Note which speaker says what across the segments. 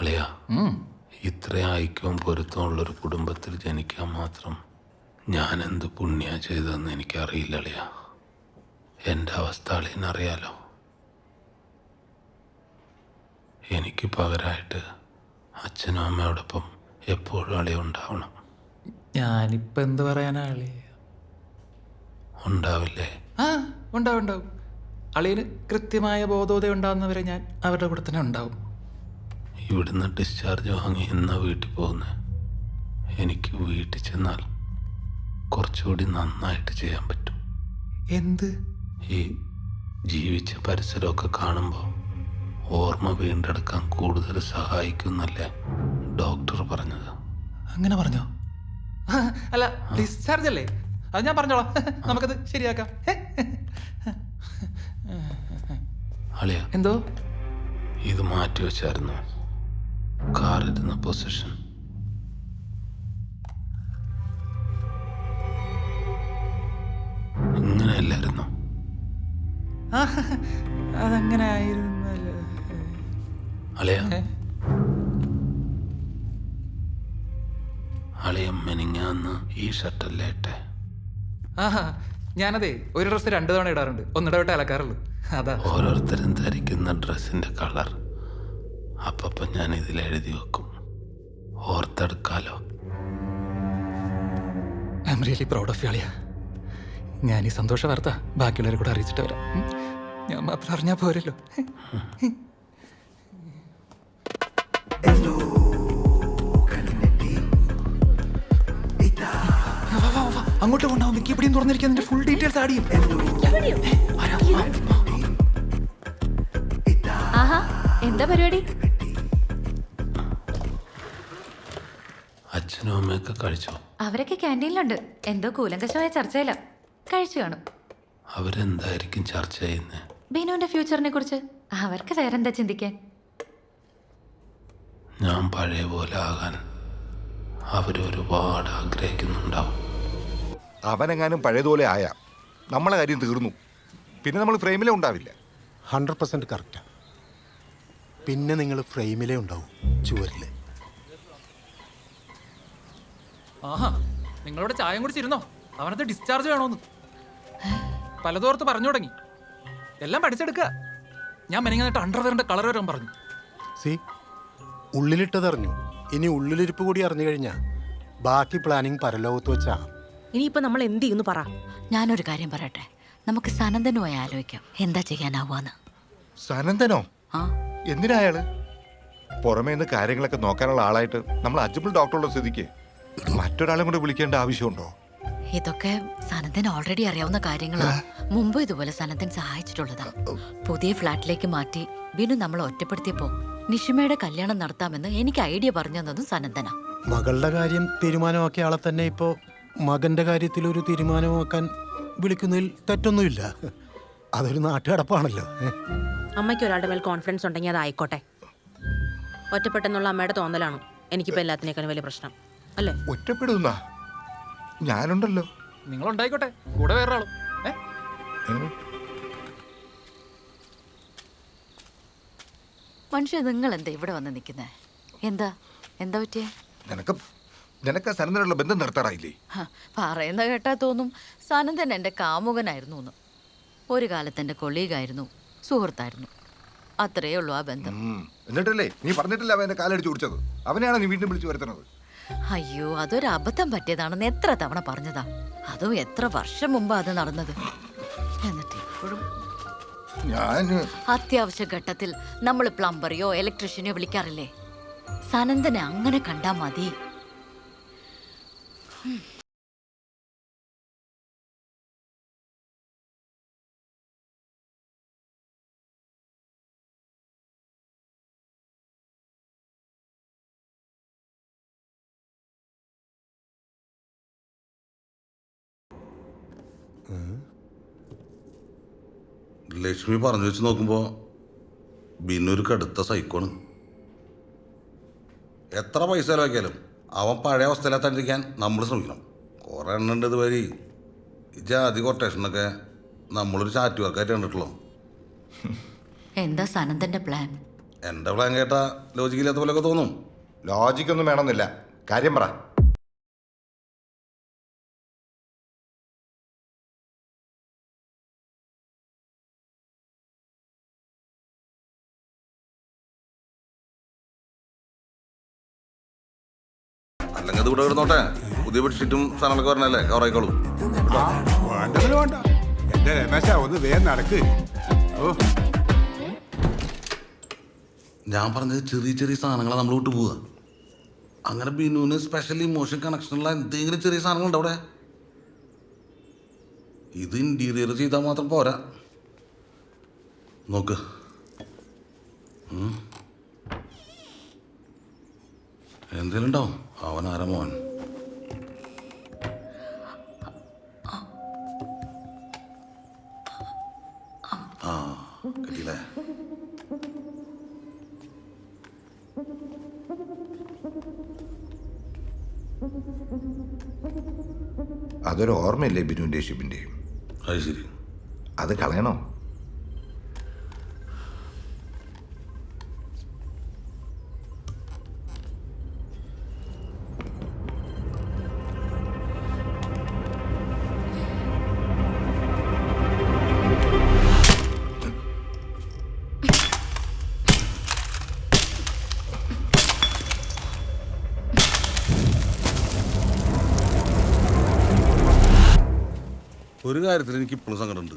Speaker 1: അളിയ ഇത്രയും ഐക്യവും പൊരുത്തവും ഉള്ളൊരു കുടുംബത്തിൽ ജനിക്കാൻ മാത്രം ഞാൻ എന്ത് പുണ്യ ചെയ്തതെന്ന് എനിക്കറിയില്ല അളിയ. എന്റെ അവസ്ഥ അളിയനറിയാലോ? എനിക്ക് പകരമായിട്ട് അച്ഛനും അമ്മയോടൊപ്പം എപ്പോഴും അളിയ ഉണ്ടാവണം.
Speaker 2: ഞാനിപ്പോൾ എന്ത് പറയാനാ
Speaker 1: ഉണ്ടാവില്ലേ?
Speaker 2: ആ ഉണ്ടാവും ഉണ്ടാവും. അളിയന് കൃത്യമായ ബോധോദയം ഉണ്ടാകുന്നവരെ ഞാൻ അവരുടെ കൂടെ തന്നെ ഉണ്ടാവും.
Speaker 1: ഇവിടുന്ന് ഡിസ്ചാർജ് വാങ്ങി എന്നാ വീട്ടിൽ പോകുന്നത് എനിക്ക് വീട്ടിൽ ചെന്നാൽ കുറച്ചുകൂടി നന്നായിട്ട് ചെയ്യാൻ പറ്റും.
Speaker 2: എന്ത്?
Speaker 1: ഈ ജീവിച്ച പരിസരമൊക്കെ കാണുമ്പോൾ ഓർമ്മ വീണ്ടെടുക്കാൻ കൂടുതൽ സഹായിക്കുന്നല്ലേ ഡോക്ടർ പറഞ്ഞത്.
Speaker 2: അങ്ങനെ പറഞ്ഞോ? അല്ല ഡിസ്ചാർജ് അല്ലേ? അത് ഞാൻ പറഞ്ഞോളാം. നമുക്കത് ശരിയാക്കാം?
Speaker 1: അളിയ
Speaker 2: എന്തോ?
Speaker 1: ഇത് മാറ്റി വെച്ചായിരുന്നു? കാറിരുന്ന പൊസിഷൻ ഇങ്ങനെയല്ലായിരുന്നു?
Speaker 2: അതങ്ങനെ ആയിരുന്നല്ലോ
Speaker 1: അളിയ.
Speaker 2: അളിയമ്മനിങ്ങാന്ന്
Speaker 1: അളിയ മെനിങ്ങാന്ന് ഈ ഷർട്ടല്ലേ ഇട്ടെ?
Speaker 2: ആഹാ ഞാനതേ ഒരു ഡ്രസ്സ് രണ്ടു തവണ ഇടാറുണ്ട്. ഒന്നിടവിട്ട് അലക്കാറുള്ളൂ. അതാ.
Speaker 1: ഓരോരുത്തരും ധരിക്കുന്ന ഡ്രസ്സിന്റെ കളർ. അപ്പം ഞാൻ ഇതിൽ എഴുതി വെക്കും. ഓർത്തെടുക്കാലോ.
Speaker 2: I M really proud of യാളിയ ഞാൻ ഈ സന്തോഷ വാർത്ത ബാക്കിയുള്ളവരെ കൂടെ അറിയിച്ചിട്ട് വരാം. ഞാൻ മാത്രം അറിഞ്ഞാൽ പോരല്ലോ. അങ്ങോട്ട് കൊണ്ടാവും. മിക്കി എവിടെയും തുറന്നിരിക്കാൻ നിന്റെ ഫുൾ ഡീറ്റെയിൽസ് ആഡ് ചെയ്യും.
Speaker 3: എന്താ പരിപാടി?
Speaker 1: അച്ഛനും കഴിച്ചോ?
Speaker 3: അവരൊക്കെ ക്യാന്റീനിലുണ്ട്. എന്തോ കൂലങ്കശമായ ചർച്ചയില കഴിച്ചു കാണും.
Speaker 1: അവരെന്തായിരിക്കും ചർച്ച ചെയ്യുന്നത്
Speaker 3: ബിനുവിന്റെ ഫ്യൂച്ചറിനെ കുറിച്ച്. അവർക്ക് വേറെന്താ ചിന്തിക്കാൻ?
Speaker 1: ഞാൻ പഴയ പോലെ ആകാൻ അവരൊരുപാട് ആഗ്രഹിക്കുന്നുണ്ടാവും.
Speaker 4: അവനെങ്ങാനും പഴയതുപോലെ ആയ. നമ്മളെ കാര്യം തീർന്നു. പിന്നെ നമ്മൾ ഫ്രെയിമിലേ ഉണ്ടാവില്ല.
Speaker 5: ഹൺഡ്രഡ് പെർസെന്റ് കറക്റ്റാണ് പിന്നെ നിങ്ങൾ ഫ്രെയിമിലേ ഉണ്ടാവും. ചുവരിൽ
Speaker 2: ആഹാ നിങ്ങളോട് ചായം കുടിച്ചിരുന്നോ? അവനത് ഡിസ്ചാർജ് വേണോന്ന്. പലതോർത്ത് പറഞ്ഞു തുടങ്ങി. എല്ലാം പഠിച്ചെടുക്കുക ഞാൻ മെനങ്ങാനായിട്ട് അണ്ടർവെയറിന്റെ കളർ വരാൻ പറഞ്ഞു.
Speaker 5: സി ഉള്ളിലിട്ടതറിഞ്ഞു. ഇനി ഉള്ളിലിരിപ്പ് കൂടി അറിഞ്ഞു കഴിഞ്ഞാൽ ബാക്കി പ്ലാനിങ് പരലോകത്ത് വെച്ചാ.
Speaker 6: ഇനിയിപ്പോ നമ്മൾ എന്ത് ചെയ്യുന്നു പറ.
Speaker 3: ഞാനൊരു കാര്യം പറയട്ടെ. നമുക്ക് സനന്ദനുമായി ആലോചിക്കാം. എന്താ ചെയ്യാനാവാന്ന്
Speaker 4: സനന്ദനോ
Speaker 3: ആ.
Speaker 4: എന്തിനാ അയാൾ? പുറമേന്ന് കാര്യങ്ങളൊക്കെ നോക്കാനുള്ള ആളായിട്ട് നമ്മൾ അജിബിൾ ഡോക്ടറുള്ള സ്ഥിതിക്ക്. മറ്റൊരാളെ കൂടെ വിളിക്കേണ്ട ആവശ്യമുണ്ടോ?
Speaker 3: ഇതൊക്കെ സനന്ദൻ ഓൾറെഡി അറിയാവുന്ന കാര്യങ്ങളാണ് മുമ്പ് ഇതുപോലെ സനന്ദൻ സഹായിച്ചിട്ടുള്ളതാ. പുതിയ ഫ്ലാറ്റിലേക്ക് മാറ്റി ബിനു നമ്മളെ ഒറ്റപ്പെടുത്തിയപ്പോ നിഷിമയുടെ കല്യാണം നടത്താമെന്ന് എനിക്ക് ഐഡിയ പറഞ്ഞു തന്നതും സനന്തനാ
Speaker 5: മകളുടെ കാര്യം തീരുമാനമാക്കിയ ആളെ തന്നെ ഇപ്പോ മകന്റെ കാര്യത്തിൽ ഒരു തീരുമാനമാക്കാൻ വിളിക്കുന്നതിൽ തെറ്റൊന്നുമില്ല. അതൊരു നാട്ടുകടപ്പാണല്ലോ?
Speaker 6: അമ്മയ്ക്ക് ഒരാളുടെ മേൽ കോൺഫിഡൻസ് ഉണ്ടെങ്കിൽ അത് ആയിക്കോട്ടെ. ഒറ്റപ്പെട്ടെന്നുള്ള അമ്മയുടെ തോന്നലാണ് എനിക്കിപ്പോ എല്ലാത്തിനേക്കാളും വലിയ പ്രശ്നം. അല്ലേ?
Speaker 4: ഒറ്റപ്പെടുന്ന? ഞാനുണ്ടല്ലോ.
Speaker 2: നിങ്ങൾ ഉണ്ടായിക്കോട്ടെ കൂടെ വേറെ ഏ?
Speaker 3: മനുഷ്യ നിങ്ങൾ എന്താ ഇവിടെ വന്ന് നിൽക്കുന്നേ? എന്താ? എന്താ പറ്റിയേ?
Speaker 4: നിനക്ക് നിനക്ക് സനന്ദനുള്ള ബന്ധം നിർത്താറായില്ലേ?
Speaker 3: പറയുന്ന കേട്ടാ തോന്നും. സനന്ദൻ എന്റെ കാമുകനായിരുന്നു എന്ന്. ഒരു കാലത്ത് എന്റെ കൊളീഗായിരുന്നു. സുഹൃത്തായിരുന്നു. അത്രയേ ഉള്ളൂ ആ ബന്ധം.
Speaker 4: എന്നിട്ടല്ലേ? നീ പറഞ്ഞിട്ടില്ല അവൻ എന്റെ കാലടിച്ച് കുടിച്ചത് അവനെയാണ് നീ വീണ്ടും വിളിച്ചു വരുത്തുന്നത്
Speaker 3: അയ്യോ അതൊരു അബദ്ധം പറ്റിയതാണെന്ന് എത്ര തവണ പറഞ്ഞതാ. അതും എത്ര വർഷം മുമ്പാ അത് നടന്നത്. എന്നിട്ട് ഇപ്പോഴും അത്യാവശ്യ ഘട്ടത്തിൽ നമ്മൾ പ്ലംബറിയോ ഇലക്ട്രീഷ്യനെയോ വിളിക്കാറില്ലേ? സനന്ദനെ അങ്ങനെ കണ്ടാ മതി.
Speaker 7: ലക്ഷ്മി പറഞ്ഞു വെച്ച് നോക്കുമ്പോൾ ബിന്നൊരു കടുത്ത സൈക്കോണ്. എത്ര പൈസ ചിലവാക്കിയാലും അവൻ പഴയ അവസ്ഥയിലെത്താണ്ടിരിക്കാൻ നമ്മൾ ശ്രമിക്കണം. കുറേ എണ്ണ ഉണ്ട് ഇതുവഴി. ഈ ജാതി കൊട്ടേഷനൊക്കെ നമ്മളൊരു ചാറ്റ് വർക്കായിട്ട് കണ്ടിട്ടുള്ളൂ.
Speaker 3: എന്താ സനന്ദന്റെ പ്ലാൻ?
Speaker 7: എന്റെ പ്ലാൻ കേട്ടാ ലോജിക്കില്ലാത്ത പോലെയൊക്കെ തോന്നും.
Speaker 4: ലോജിക്കൊന്നും വേണമെന്നില്ല. കാര്യം പറ.
Speaker 7: അത് ഇവിടെ കിടന്നോട്ടെ പുതിയ ബെഡ്ഷീറ്റും സാധനങ്ങളൊക്കെ വരണല്ലേ? കവറായിക്കോളൂ.
Speaker 8: വേണ്ടതിൽ വേണ്ട. എന്റെ രമേശ ഒന്ന് വേഗം നടക്ക്. ഓ.
Speaker 7: ഞാൻ പറഞ്ഞത് ചെറിയ ചെറിയ സാധനങ്ങളാണ് നമ്മൾ വിട്ടു പോവുക. അങ്ങനെ ബിനുവിന് സ്പെഷ്യൽ ഇമോഷൻ കണക്ഷനുള്ള എന്തെങ്കിലും ചെറിയ സാധനങ്ങളുണ്ട് അവിടെ? ഇത് ഇന്റീരിയർ ചെയ്താൽ മാത്രം പോരാ. നോക്ക്. ഉം. എന്തേലും ഉണ്ടാവും അവൻ ആരമോൻ ആ കിട്ടിയില്ലേ?
Speaker 4: അതൊരു ഓർമ്മയില്ലേ ബിനുവിന്റെ ഷിബിന്റെയും
Speaker 7: അത് ശരി.
Speaker 4: അത് കളയണോ?
Speaker 7: കാര്യത്തിൽ എനിക്ക് ഇപ്പോഴും സങ്കടമുണ്ട്.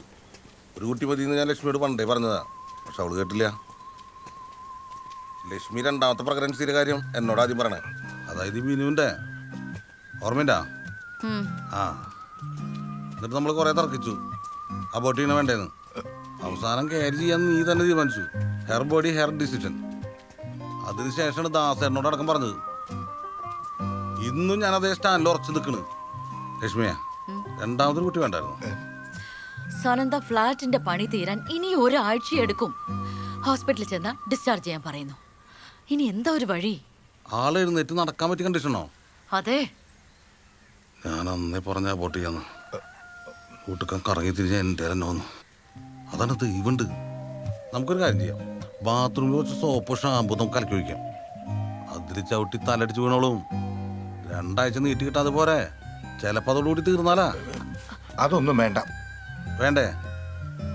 Speaker 7: ഒരു കുട്ടി മതിയെന്ന് ഞാൻ ലക്ഷ്മിയോട് പണ്ടേ പറഞ്ഞതാ. പക്ഷെ അവൾ കേട്ടില്ല. ലക്ഷ്മി രണ്ടാമത്തെ പ്രഗ്നൻസിയുടെ കാര്യം എന്നോട് ആദ്യം പറയണേ. അതായത് ബിനുവിന്റെ ഓർമ്മയുണ്ടാ? ആ. എന്നിട്ട് നമ്മൾ കുറേ തർക്കിച്ചു. അബോട്ട് ചെയ്യണ വേണ്ടേന്ന്. അവസാനം ക്യാരി ചെയ്യാൻ നീ തന്നെ തീരുമാനിച്ചു. ഹെയർ ബോഡി ഹെയർ ഡിസിഷൻ അതിനുശേഷമാണ് ദാസ അടക്കം പറഞ്ഞത്. ഇന്നും ഞാൻ അതേ സ്റ്റാൻഡിൽ ഉറച്ചു നിൽക്കണ് ലക്ഷ്മിയാ രണ്ടാമത്തെ കുട്ടി വേണ്ടായിരുന്നു.
Speaker 3: സനന്ദ ഫ്ലാറ്റിന്റെ പണി തീരാൻ ഇനി ഒരാഴ്ച എടുക്കും. ഹോസ്പിറ്റലിൽ ചെന്ന് ഡിസ്ചാർജ് ചെയ്യാൻ പറയുന്നു. ഇനി എന്താ ഒരു വഴി?
Speaker 7: ആൾ നടക്കാൻ പറ്റിയ കണ്ടീഷനോ?
Speaker 3: അതെ.
Speaker 7: ഞാൻ അന്നേ പറഞ്ഞ അബോട്ട് ചെയ്യാന്ന്. കൂട്ടുക്കാൻ കറങ്ങി തിരിഞ്ഞ എന്റെ തന്നെ വന്നു. അതാണ് ദൈവമുണ്ട് നമുക്കൊരു കാര്യം ചെയ്യാം. ബാത്റൂമിൽ വെച്ച് സോപ്പ് ഷാമ്പു നമുക്ക് കലക്കി ഒഴിക്കാം. അതിൽ ചവിട്ടി തലടിച്ച് വീണോളും. രണ്ടാഴ്ച നീട്ടി കിട്ടാതെ പോരെ. ചിലപ്പോൾ അതോടുകൂടി തീർന്നാലാ.
Speaker 4: അതൊന്നും വേണ്ട.
Speaker 7: വേണ്ടേ?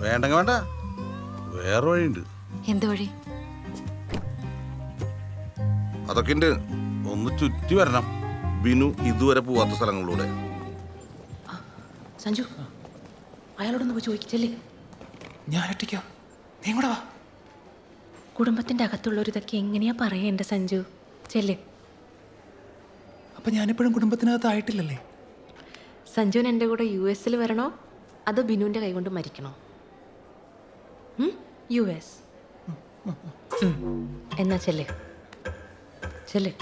Speaker 7: വേണ്ടെങ്കിൽ വേണ്ട. വേറെ വഴിയുണ്ട്.
Speaker 3: എന്ത് വഴി?
Speaker 7: അതൊക്കെ ഉണ്ട് ഒന്ന് ചുറ്റി വരണം. ബിനു ഇതുവരെ പോവാത്ത സ്ഥലങ്ങളിലൂടെ.
Speaker 6: സഞ്ജു അയാളോടൊന്ന് പോയി ചോദിക്കില്ലേ
Speaker 2: ഞാൻ ഒറ്റയ്ക്കോ. നീ കൂടെ വാ.
Speaker 6: കുടുംബത്തിന്റെ അകത്തുള്ളവർ ഇതൊക്കെ എങ്ങനെയാ പറയേണ്ട സഞ്ജു? ചെല്ലേ.
Speaker 2: അപ്പൊ ഞാനിപ്പോഴും കുടുംബത്തിനകത്തായിട്ടില്ലല്ലേ
Speaker 6: സഞ്ജുവിന് എന്റെ കൂടെ യു എസിൽ വരണോ? അതോ ബിനുവിന്റെ കൈകൊണ്ട് മരിക്കണോ? യു എസ്. എന്നാ ചെല്ലേ. ചെല്ലേ.